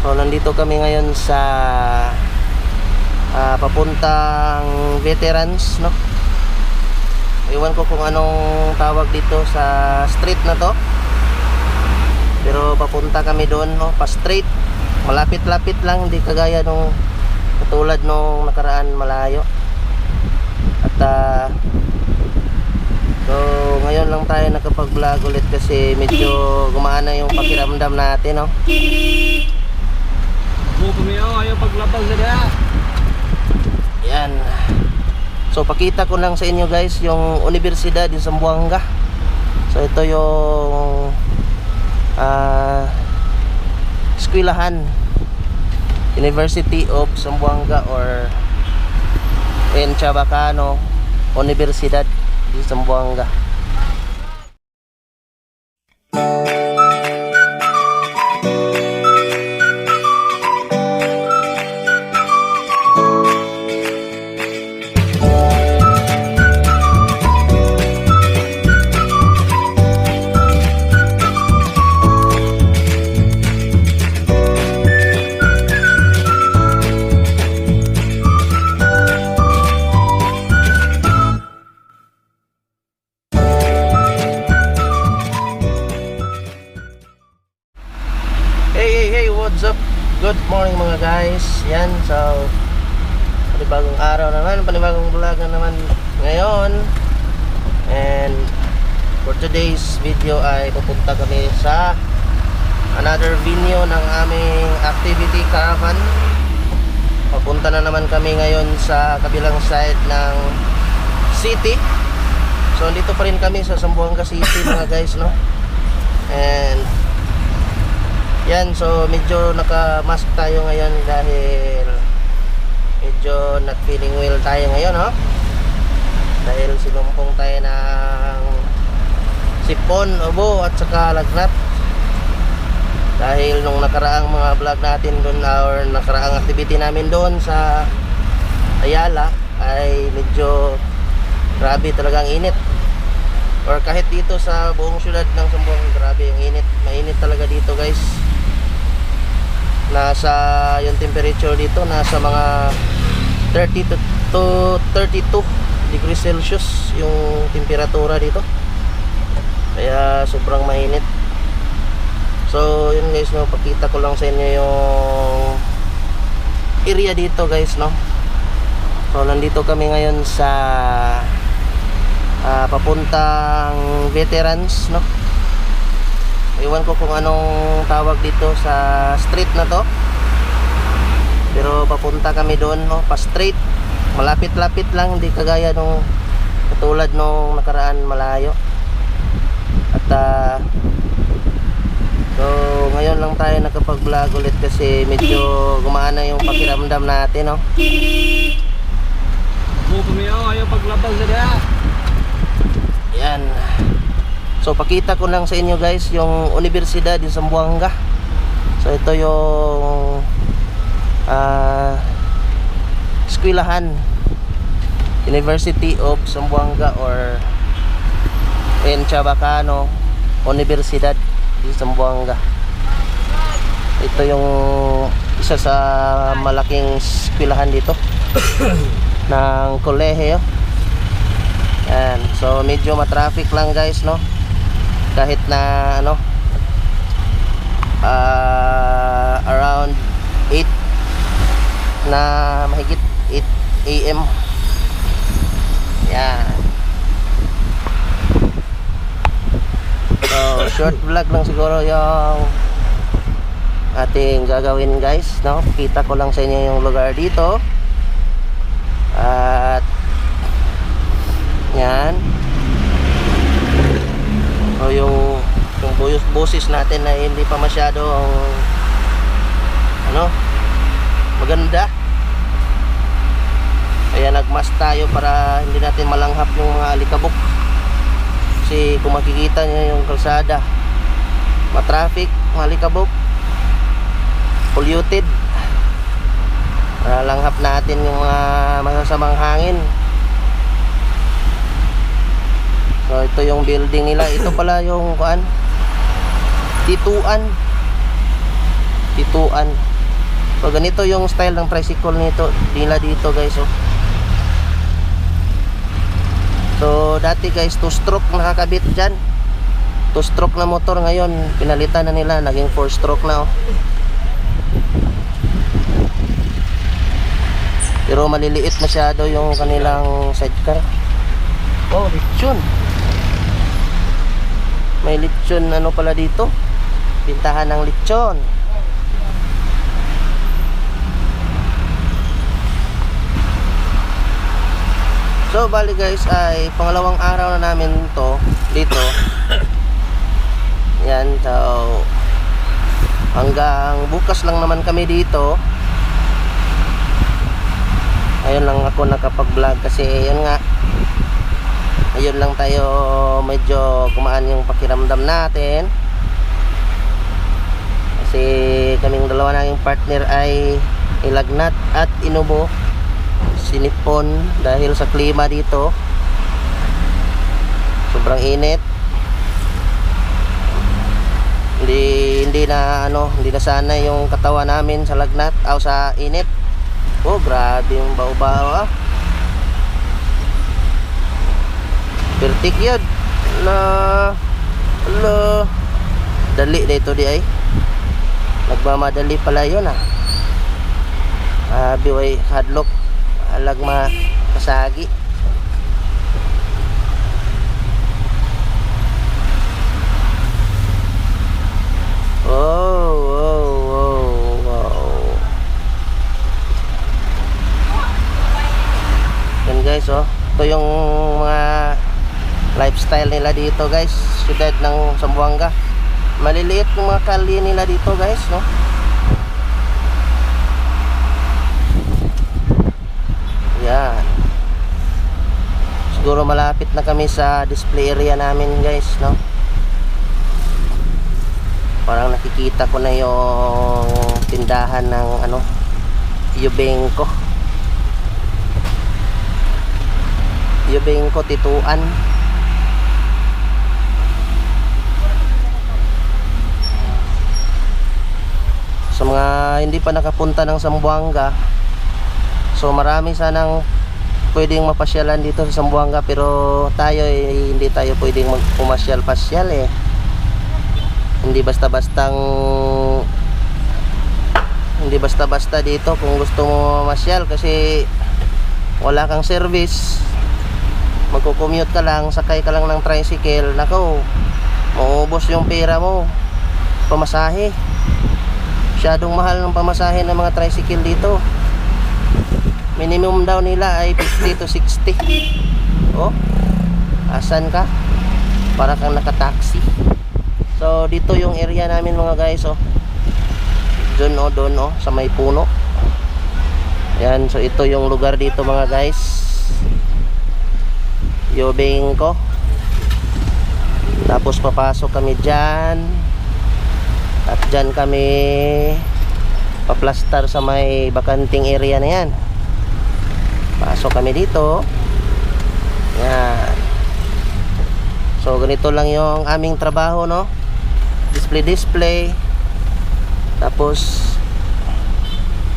So nandito kami ngayon sa ah, papuntang veterans, no? Iwan ko kung anong tawag dito sa street na to. Pero papunta kami doon, no? Pa straight. Malapit-lapit lang, hindi kagaya nung katulad nung nakaraan malayo. At ah, So, ngayon lang tayo nakapag-vlog ulit kasi medyo gumana yung pakiramdam natin, no? Buko kumiyo, ayaw paglabas na niya. Yan. So, pakita ko lang sa inyo guys yung Universidad in Zamboanga. So, ito yung ah eskwelahan University of Zamboanga or in Chabacano Universidad di Zamboanga. Panibagong araw naman, panibagong vlog na naman ngayon. And for today's video ay pupunta kami sa another venue ng aming activity caravan. Papunta na naman kami ngayon sa kabilang side ng city. So dito pa rin kami sa Zamboanga City mga guys, no? And yan, so medyo naka-mask tayo ngayon dahil medyo not feeling well tayo ngayon, no? Dahil sinumpong tayo ng sipon, ubo at saka lagnat. Dahil nung nakaraang mga vlog natin doon or nakaraang activity namin doon sa Ayala ay medyo grabe talagang init. Or kahit dito sa buong syudad ng Sumbong, grabe yung init. Mainit talaga dito guys nasa yung temperature dito nasa mga 30 to, to 32 degrees Celsius yung temperatura dito. Kaya sobrang mainit. So yun guys no pakita ko lang sa inyo yung area dito guys no. So nandito kami ngayon sa ah, papuntang veterans no Iwan ko kung anong tawag dito sa street na to. Pero papunta kami doon, no? Pa straight. Malapit-lapit lang, hindi kagaya nung katulad nung nakaraan malayo. At ah, so ngayon lang tayo nakapag-vlog ulit kasi medyo gumana yung pakiramdam natin, no? Buko kumiyo, ayaw paglabas na. Yan. So pakita ko lang sa inyo guys yung Universidad in Zamboanga. So ito yung ah eskwelahan University of Zamboanga or in Chabacano Universidad di Zamboanga. Ito yung isa sa malaking eskwelahan dito ng kolehiyo. Yan. So medyo ma-traffic lang guys, no? Kahit na ano ah, around 8 na mahigit 8 AM. Yan. So, short vlog lang siguro yung ating gagawin guys, no? Kita ko lang sa inyo yung lugar dito. At yan. O yung yung buyos boses natin na hindi pa masyado ano maganda. Kaya nagmas tayo para hindi natin malanghap yung mga alikabok. Kasi kung makikita niyo yung kalsada, matraffic, malikabok, polluted. Malanghap natin yung mga masasamang hangin. So ito yung building nila. Ito pala yung kuan. Tituan. Tituan. So ganito yung style ng tricycle nito nila dito guys oh. So dati guys two stroke nakakabit dyan. Two stroke na motor ngayon pinalitan na nila naging four stroke na oh. Pero maliliit masyado yung kanilang sidecar. Oh, lechon. May lechon ano pala dito? Pintahan ng lechon. So bali guys ay pangalawang araw na namin to dito. Yan so hanggang bukas lang naman kami dito. Ayun lang ako nakapag-vlog kasi yun nga ayun lang tayo medyo gumaan yung pakiramdam natin. Kasi kaming dalawa naging partner ay ilagnat at inubo. Sinipon dahil sa klima dito sobrang init. Hindi hindi na ano hindi na sana yung katawan namin sa lagnat o sa init. Oh grabe yung bao-bao ah. Pertik yun. Na ala. Dali dito di ay nagmamadali pala yun ah. Ah biway hadlock. Alag ma kasagi oh wow wow wow. Yan guys oh. Ito yung mga lifestyle nila dito guys. Syudad ng Zamboanga maliliit yung mga kalye nila dito guys no Yan. Siguro malapit na kami sa display area namin guys, no? Parang nakikita ko na yung tindahan ng ano, Yubengko. Yubengko Tituan. Sa mga hindi pa nakapunta ng Zamboanga, So marami sanang pwedeng mapasyalan dito sa Zamboanga pero tayo eh, hindi tayo pwedeng magpumasyal-pasyal eh. Hindi basta-bastang hindi basta-basta dito kung gusto mo mamasyal kasi wala kang service. Magko-commute ka lang, sakay ka lang ng tricycle, nako. Maubos yung pera mo. Pamasahe. Masyadong mahal ng pamasahe ng mga tricycle dito. Minimum daw nila ay 50 to 60 oh asan ka? Para kang nakataxi. So dito yung area namin mga guys oh. Doon oh doon oh sa may puno. Yan so ito yung lugar dito mga guys. Yobeng ko. Tapos papasok kami dyan at dyan kami paplastar sa may bakanting area na yan. Pasok kami dito. Yan. So ganito lang yung aming trabaho no? Display display. Tapos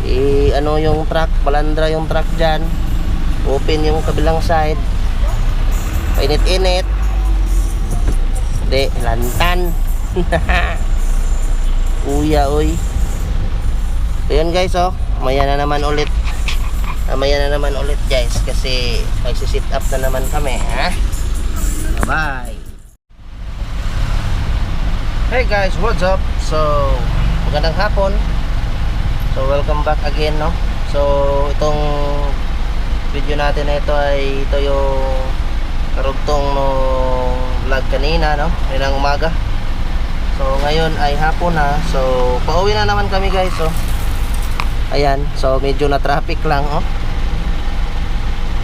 i ano yung truck balandra yung truck dyan. Open yung kabilang side. Init init de lantan uya uy so yun guys oh maya na naman ulit Mamaya na naman ulit guys kasi magsisit up na naman kami ha. Bye. Hey guys, what's up? So, magandang hapon. So, welcome back again no. So, itong video natin na ito ay ito yung karugtong no vlog kanina no, ng umaga. So, ngayon ay hapon na. So, pauwi na naman kami guys oh. Ayan, so medyo na traffic lang oh.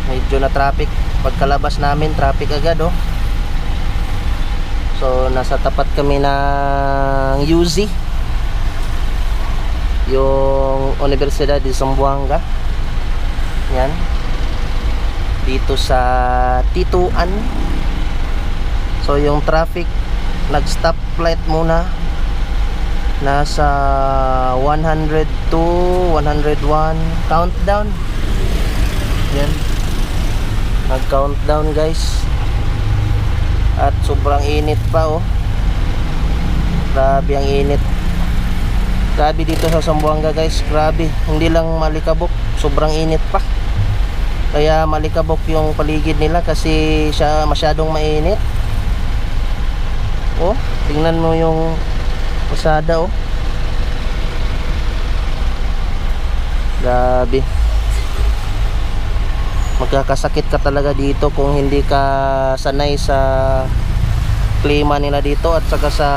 Medyo na traffic. Pagkalabas namin, traffic agad oh. So nasa tapat kami ng UZ. Yung Universidad de Zamboanga. Yan. Dito sa Tituan. So yung traffic nag-stop light muna. Nasa 102 101 countdown. Yan. Nag countdown guys. At sobrang init pa oh. Grabe ang init. Grabe dito sa Sambuanga guys. Grabe. Hindi lang malikabok. Sobrang init pa. Kaya malikabok yung paligid nila kasi siya masyadong mainit oh tingnan mo yung pasada oh. Grabe. Magkakasakit ka talaga dito kung hindi ka sanay sa klima nila dito at saka sa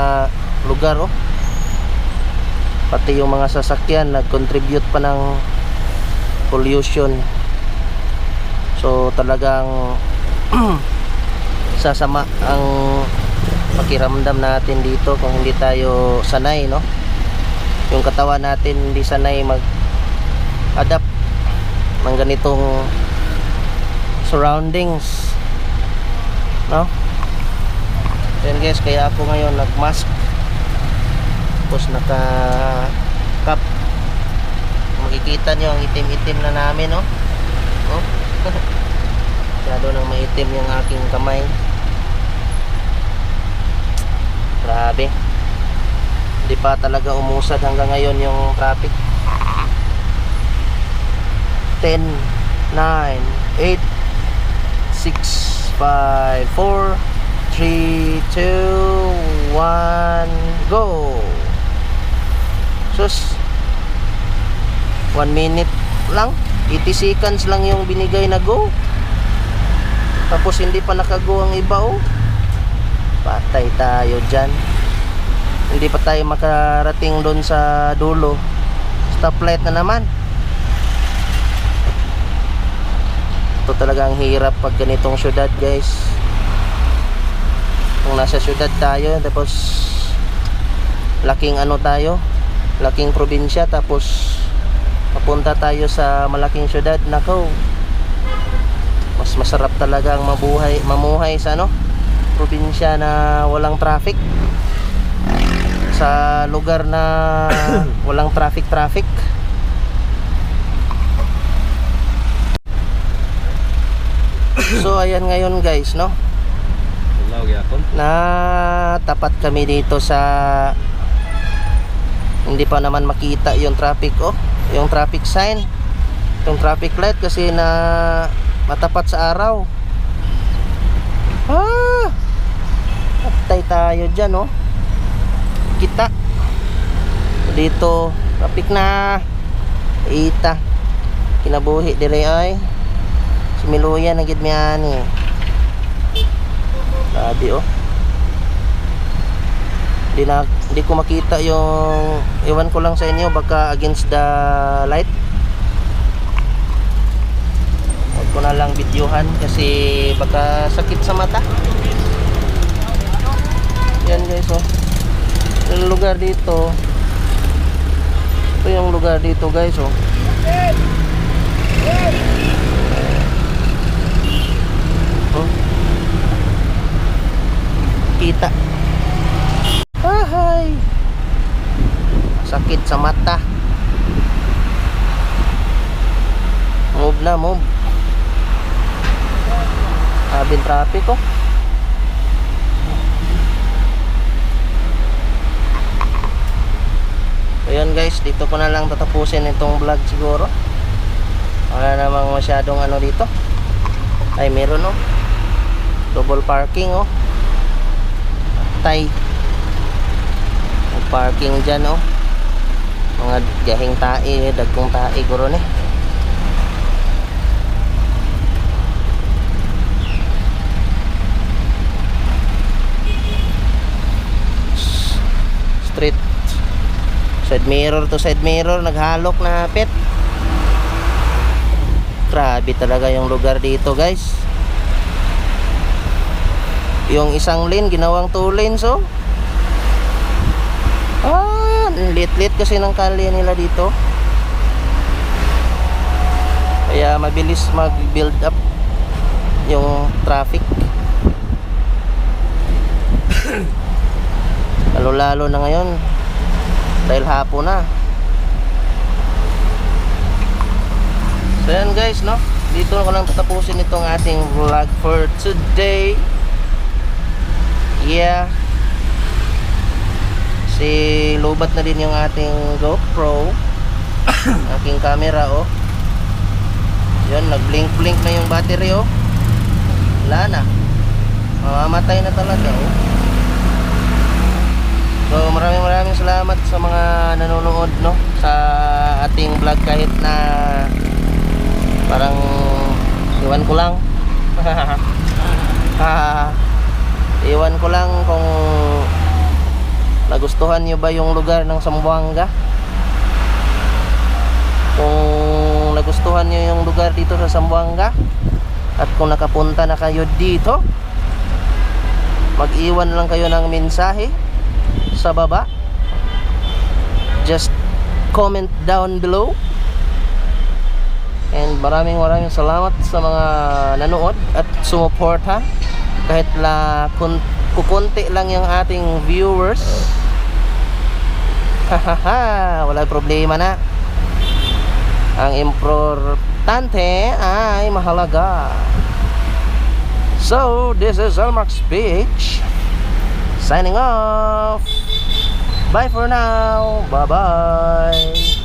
lugar oh. Pati yung mga sasakyan nag-contribute pa ng pollution. So talagang sasama ang pakiramdam natin dito kung hindi tayo sanay no? Yung katawan natin hindi sanay mag adapt ng ganitong surroundings no? Then guys kaya ako ngayon nag mask tapos naka cap makikita nyo ang itim itim na namin no? Oh masyado nang maitim yung aking kamay grabe. Hindi pa talaga umusad hanggang ngayon yung traffic. 10 9 8 6 5 4 3 2 1 go! Sus. 1 minute lang. 80 seconds lang yung binigay na go. Tapos hindi pa nakago ang iba oh patay tayo dyan. Hindi pa tayo makarating doon sa dulo. Stoplight na naman. Ito talaga ang hirap pag ganitong syudad guys. Kung nasa syudad tayo tapos laking ano tayo laking probinsya tapos papunta tayo sa malaking syudad nako. Mas masarap talaga ang mabuhay mamuhay sa ano probinsya na walang traffic. Sa lugar na walang traffic traffic. So ayan ngayon guys gyapon. na tapat kami dito sa hindi pa naman makita yung traffic oh. Yung traffic sign. Yung traffic light kasi na matapat sa araw. Ah patay tayo dyan oh. Kita. Dito. Traffic na. Ita. Kinabuhi dire ay. Sumiluyan na gid mi ani. Grabe oh. Di na di ko makita yung iwan ko lang sa inyo baka against the light. Huwag ko na lang videohan kasi baka sakit sa mata. Yan guys oh. Yung lugar dito. Ito yung lugar dito guys oh. Oh kita Ahay Sakit sa mata Move na move Abin traffic oh Ayan guys, dito ko na lang tatapusin itong vlog siguro. Wala namang masyadong ano dito. Ay meron oh. Double parking oh. Tay. Parking dyan oh. Mga gahing tae dagkong tae guro ni street side mirror to side mirror naghalok na pet. Grabe talaga yung lugar dito guys. Yung isang lane ginawang two lanes oh. Ah lit-lit kasi ng kalye nila dito. Kaya mabilis mag build up yung traffic. Lalo lalo na ngayon Dahil hapon na. So yan guys, no? Dito ko lang tatapusin itong ating vlog for today. Yeah. Si lobat na din yung ating GoPro. aking camera, oh. Yan, nag-blink-blink na yung battery, oh. Wala na. Mamamatay na talaga, oh. So, maraming maraming salamat sa mga nanonood, no? Sa ating vlog kahit na parang iwan ko lang. Ah, iwan ko lang kung nagustuhan nyo ba yung lugar ng Sambuanga. Kung nagustuhan nyo yung lugar dito sa Sambuanga at kung nakapunta na kayo dito, mag-iwan lang kayo ng mensahe sa baba. Just comment down below. And maraming maraming salamat sa mga nanood at sumuporta. Kahit la kun, kukunti lang yung ating viewers. Hahaha, wala problema na. Ang importante ay mahalaga. So, this is Elmark's Beach. Signing off. Bye for now. Bye-bye.